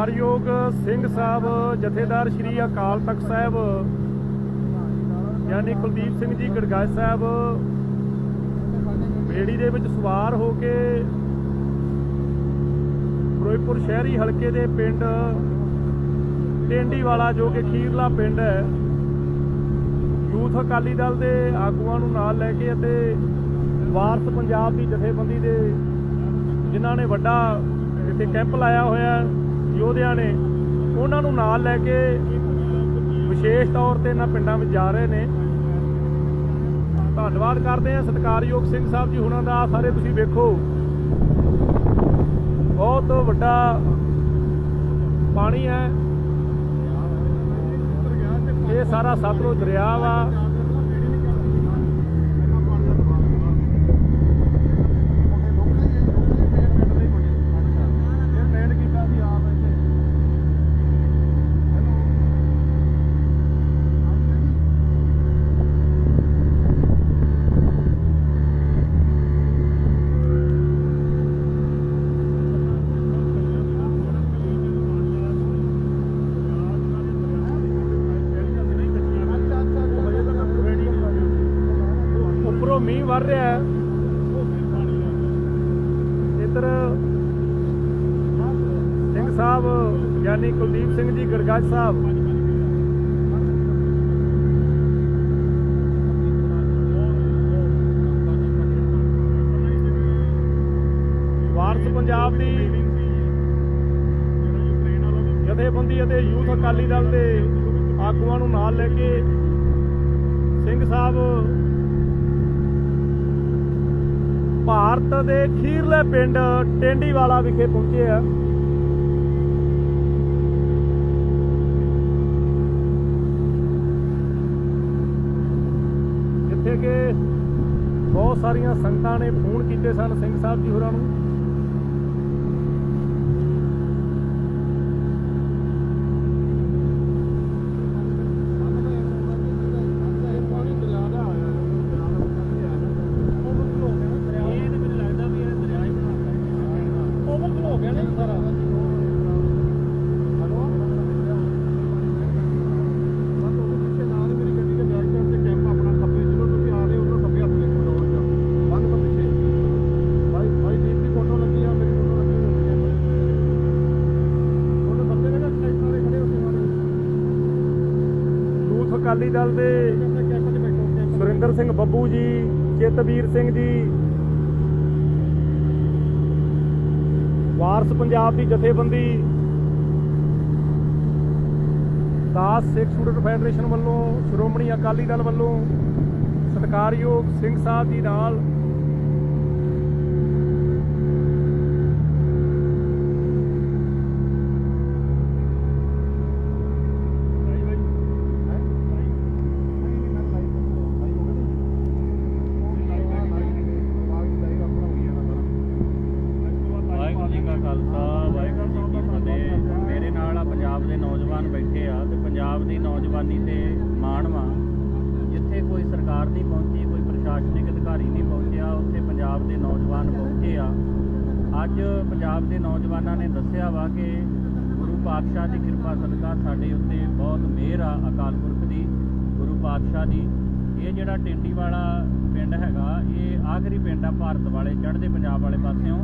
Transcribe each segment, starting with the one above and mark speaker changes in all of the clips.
Speaker 1: ਸਤਿਕਾਰਯੋਗ ਸਿੰਘ ਸਾਹਿਬ, ਜਥੇਦਾਰ ਸ਼੍ਰੀ ਅਕਾਲ ਤਖਤ ਸਾਹਿਬ, ਯਾਨੀ ਕੁਲਦੀਪ ਸਿੰਘ ਜੀ ਗੜਗਾਇ ਸਾਹਿਬ, ਬੇੜੀ ਦੇ ਵਿੱਚ ਸਵਾਰ ਹੋ ਕੇ ਫਿਰੋਜ਼ਪੁਰ ਸ਼ਹਿਰੀ ਹਲਕੇ ਦੇ ਪਿੰਡ ਟੇਂਡੀਵਾਲਾ, ਜੋ ਕਿ ਖੀਰਲਾ ਪਿੰਡ ਹੈ, ਯੂਥ ਅਕਾਲੀ ਦਲ ਦੇ ਆਗੂਆਂ ਨੂੰ ਨਾਲ ਲੈ ਕੇ ਅਤੇ ਵਾਰਸ ਪੰਜਾਬ ਦੀ ਜਥੇਬੰਦੀ ਦੇ ਜਿਨ੍ਹਾਂ ਨੇ ਵੱਡਾ ਇੱਥੇ ਕੈਂਪ ਲਾਇਆ ਹੋਇਆ ਯੋਧਿਆਂ ਨੇ ਉਹਨਾਂ ਨੂੰ ਨਾਲ ਲੈ ਕੇ ਵਿਸ਼ੇਸ਼ ਤੌਰ ਤੇ ਇਹਨਾਂ ਪਿੰਡਾਂ ਵਿੱਚ ਜਾ ਰਹੇ ਨੇ। ਧੰਨਵਾਦ ਕਰਦੇ ਹਾਂ ਸਤਿਕਾਰਯੋਗ ਸਿੰਘ ਸਾਹਿਬ ਜੀ ਹੁਣਾਂ ਦਾ। ਆਹ ਸਾਰੇ ਤੁਸੀਂ ਵੇਖੋ। ਬਹੁਤ ਵੱਡਾ ਪਾਣੀ ਹੈ। ਇਹ ਸਾਰਾ ਸਤਲੁਜ ਦਰਿਆ ਵਾ। ਉੱਪਰੋਂ ਰਿਹਾ ਹੈ। ਇੱਧਰ ਸਿੰਘ ਸਾਹਿਬ, ਯਾਨੀ ਕੁਲਦੀਪ ਸਿੰਘ ਜੀ, ਗਰਗਾਜ ਸਾਹਿਬ। ਵਾਰਸ ਪੰਜਾਬ ਦੀ ਜਥੇਬੰਦੀ ਅਤੇ ਯੂਥ ਅਕਾਲੀ ਦਲ ਦੇ ਆਗੂਆਂ ਨੂੰ ਨਾਲ ਲੈ ਕੇ ਸਿੰਘ ਸਾਹਿਬ ਭਾਰਤ ਦੇ ਖੀਰਲੇ ਪਿੰਡ ਟੇਂਡੀਵਾਲਾ ਵਿਖੇ ਪਹੁੰਚੇ ਆ। ਜਿੱਥੇ ਕਿ ਬਹੁਤ ਸਾਰੀਆਂ ਸੰਗਤਾਂ ਨੇ ਫੋਨ ਕੀਤੇ ਸਨ ਸਿੰਘ ਸਾਹਿਬ ਜੀ ਹੋਰਾਂ ਨੂੰ। ਅਕਾਲੀ ਦਲ ਦੇ ਸੁਰਿੰਦਰ ਸਿੰਘ ਬੱਬੂ ਜੀ ਚੇਤਵੀਰ ਸਿੰਘ ਜੀ ਵਾਰਸ ਪੰਜਾਬ ਦੀ ਜਥੇਬੰਦੀ ਦਾਸ ਸਿੱਖ ਸਟੂਡੈਂਟ ਫੈਡਰੇਸ਼ਨ ਵੱਲੋਂ ਸ਼੍ਰੋਮਣੀ ਅਕਾਲੀ ਦਲ ਵੱਲੋਂ ਸਤਿਕਾਰਯੋਗ ਸਿੰਘ ਸਾਹਿਬ ਜੀ ਨਾਲ
Speaker 2: ਪੰਜਾਬ ਦੀ ਨੌਜਵਾਨੀ ਤੇ ਮਾਣ ਵਾ। ਜਿੱਥੇ ਕੋਈ ਸਰਕਾਰ ਨਹੀਂ ਪਹੁੰਚੀ, ਕੋਈ ਪ੍ਰਸ਼ਾਸਨਿਕ ਅਧਿਕਾਰੀ ਨਹੀਂ ਪਹੁੰਚਿਆ, ਉੱਥੇ ਪੰਜਾਬ ਦੇ ਨੌਜਵਾਨ ਪਹੁੰਚੇ ਆ। ਅੱਜ ਪੰਜਾਬ ਦੇ ਨੌਜਵਾਨਾਂ ਨੇ ਦੱਸਿਆ ਵਾ ਕਿ ਗੁਰੂ ਪਾਤਸ਼ਾਹ ਦੀ ਕਿਰਪਾ ਸਦਕਾ ਸਾਡੇ ਉੱਤੇ ਬਹੁਤ ਮਿਹਰ ਆ ਅਕਾਲ ਪੁਰਖ ਦੀ, ਗੁਰੂ ਪਾਤਸ਼ਾਹ ਦੀ। ਇਹ ਜਿਹੜਾ ਟਿੰਡੀ ਵਾਲਾ ਪਿੰਡ ਹੈਗਾ, ਇਹ ਆਖਰੀ ਪਿੰਡ ਆ, ਭਾਰਤ ਵਾਲੇ, ਚੜ੍ਹਦੇ ਪੰਜਾਬ ਵਾਲੇ ਪਾਸਿਓਂ।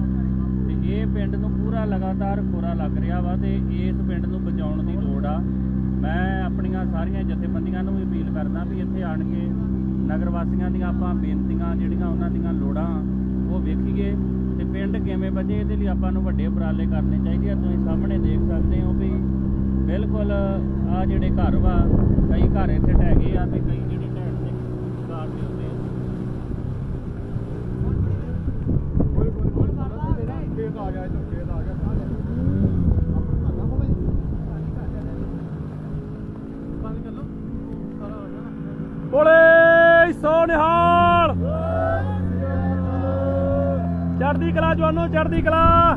Speaker 2: ਤੇ ਇਹ ਪਿੰਡ ਨੂੰ ਪੂਰਾ ਲਗਾਤਾਰ ਖੋਰਾ ਲੱਗ ਰਿਹਾ ਵਾ ਤੇ ਇਸ ਪਿੰਡ ਨੂੰ ਬਚਾਉਣ ਦੀ ਲੋੜ ਆ। ਮੈਂ ਆਪਣੀਆਂ ਸਾਰੀਆਂ ਜਥੇਬੰਦੀਆਂ ਨੂੰ ਵੀ ਅਪੀਲ ਕਰਦਾ ਵੀ ਇੱਥੇ ਆਣ ਕੇ ਨਗਰ ਵਾਸੀਆਂ ਦੀਆਂ ਆਪਾਂ ਬੇਨਤੀਆਂ ਜਿਹੜੀਆਂ ਉਹਨਾਂ ਦੀਆਂ ਲੋੜਾਂ ਉਹ ਵੇਖੀਏ ਤੇ ਪਿੰਡ ਕਿਵੇਂ ਬਚੇ, ਇਹਦੇ ਲਈ ਆਪਾਂ ਨੂੰ ਵੱਡੇ ਉਪਰਾਲੇ ਕਰਨੇ ਚਾਹੀਦੇ ਆ। ਤੁਸੀਂ ਸਾਹਮਣੇ ਦੇਖ ਸਕਦੇ ਹੋ ਵੀ ਬਿਲਕੁਲ ਆ ਜਿਹੜੇ ਘਰ ਵਾ, ਕਈ ਘਰ ਇੱਥੇ ਢਹਿ ਗਏ ਆ ਤੇ ਕਈ
Speaker 1: ਚੜਦੀ ਕਲਾ ਜਵਾਨੋ, ਚੜ੍ਹਦੀ ਕਲਾ।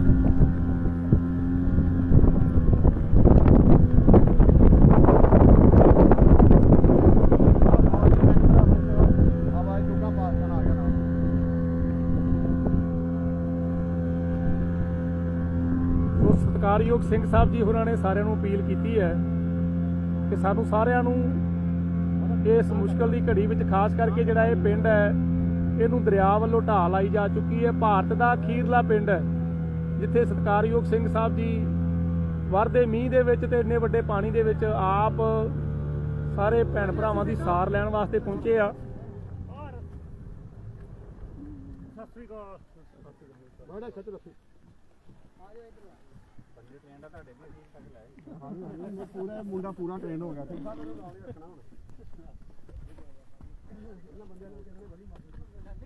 Speaker 1: ਸਤਿਕਾਰਯੋਗ ਸਤਕਾਰਯੋਗ ਸਿੰਘ ਸਾਹਿਬ ਜੀ, ਹੋਰਾਂ ਨੇ ਸਾਰਿਆਂ ਨੂੰ ਅਪੀਲ ਕੀਤੀ ਹੈ ਕਿ ਸਾਨੂੰ ਸਾਰਿਆਂ ਨੂੰ ਇਸ ਮੁਸ਼ਕਲ ਦੀ ਘੜੀ ਵਿੱਚ ਖਾਸ ਕਰਕੇ ਜਿਹੜਾ ਇਹ ਪਿੰਡ ਹੈ ਇਹਨੂੰ ਦਰਿਆ ਵੱਲੋਂ ਢਾਹ ਲਾਈ ਜਾ ਚੁੱਕੀ ਹੈ। ਭਾਰਤ ਦਾ ਅਖੀਰਲਾ ਪਿੰਡ ਹੈ, ਜਿੱਥੇ ਸਤਕਾਰਯੋਗ ਸਿੰਘ ਸਾਹਿਬ ਜੀ ਵਰਦੇ ਮੀਂਹ ਦੇ ਵਿੱਚ ਤੇ ਇੰਨੇ ਵੱਡੇ ਪਾਣੀ ਦੇ ਵਿੱਚ ਆਪ ਸਾਰੇ ਭੈਣ ਭਰਾਵਾਂ ਦੀ ਸਾਰ ਲੈਣ ਵਾਸਤੇ ਪਹੁੰਚੇ ਆ। ਸਤਿ ਸ੍ਰੀ ਅਕਾਲ। ਬੜਾ ਖਤ ਰੱਖੀ
Speaker 3: ਪੂਰਾ ਮੁੰਡਾ ਪੂਰਾ ਟ੍ਰੇਨ ਹੋ ਗਿਆ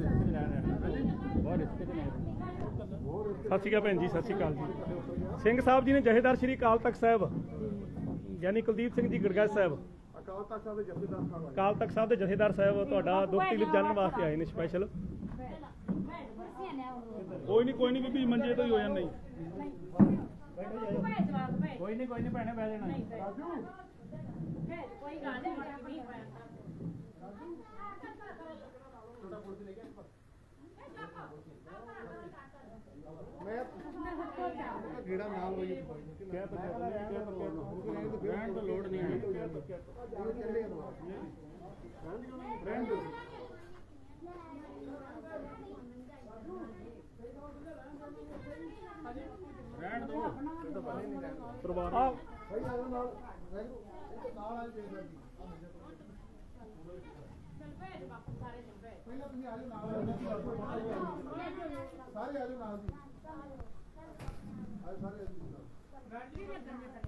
Speaker 1: ਸਤਿ ਸ਼੍ਰੀ ਅਕਾਲ ਭੈਣ ਜੀ ਸਤਿ ਸ਼੍ਰੀ ਅਕਾਲ ਜੀ। ਸਿੰਘ ਸਾਹਿਬ ਜੀ ਨੇ ਜਹੇਦਾਰ ਸ਼੍ਰੀ ਅਕਾਲ ਤਖਤ ਸਾਹਿਬ ਯਾਨੀ ਕੁਲਦੀਪ ਸਿੰਘ ਜੀ ਗੜਗੜ ਸਾਹਿਬ।
Speaker 3: ਅਕਾਲ ਤਖਤ ਸਾਹਿਬ ਦੇ ਜਥੇਦਾਰ ਸਾਹਿਬ ਆਏ।
Speaker 1: ਅਕਾਲ ਤਖਤ ਸਾਹਿਬ ਦੇ ਜਥੇਦਾਰ ਸਾਹਿਬ ਤੁਹਾਡਾ ਦੁੱਖ ਤਕਲੀਫ ਜਾਣਨ ਵਾਸਤੇ ਆਏ ਨੇ ਸਪੈਸ਼ਲ ਕੋਈ ਨਹੀਂ ਕੋਈ ਨਹੀਂ ਬੀਬੀ ਮੰਜੇ ਤੋਂ ਹੀ ਹੋ ਜਾਂਦਾ ਜੀ।
Speaker 2: ਕੋਈ ਨਹੀਂ ਕੋਈ ਨਹੀਂ ਭੈਣੇ ਬਹਿ ਜਾਣਾ।
Speaker 3: ਮੈਂ ਗੇੜਾ ਨਾਲ ਹੋਈ
Speaker 1: ਕਹਿ ਤਾਂ
Speaker 2: ਰਹਿਣ ਤੋਂ ਲੋੜ ਨਹੀਂ ਹੈ ਰਹਿਣ ਦੋ
Speaker 1: ਪਰਿਵਾਰ ਆ
Speaker 3: ਭਾਈ ਆ ਜਾਓ ਨਾਲ ਰਹਿ ਜਾਓ ਇੱਕ ਨਾਲ ਆ ਜਾਓ ਜੀ ਪਹਿਲਾਂ ਤੁਸੀਂ ਆ ਜਾਓ ਨਾਲ ਸਾਰੇ ਆ ਜਾਓ ਨਾਲ ਜੀ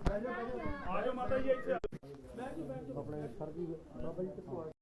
Speaker 3: ਸਾਰੇ
Speaker 1: ਆ ਜਾਓ ਮਾਤਾ ਜੀ ਇੱਥੇ।
Speaker 3: ਆਪਣੇ ਸਰ ਜੀ ਬਾਬਾ ਜੀ ਕਿੱਥੋਂ ਆਏ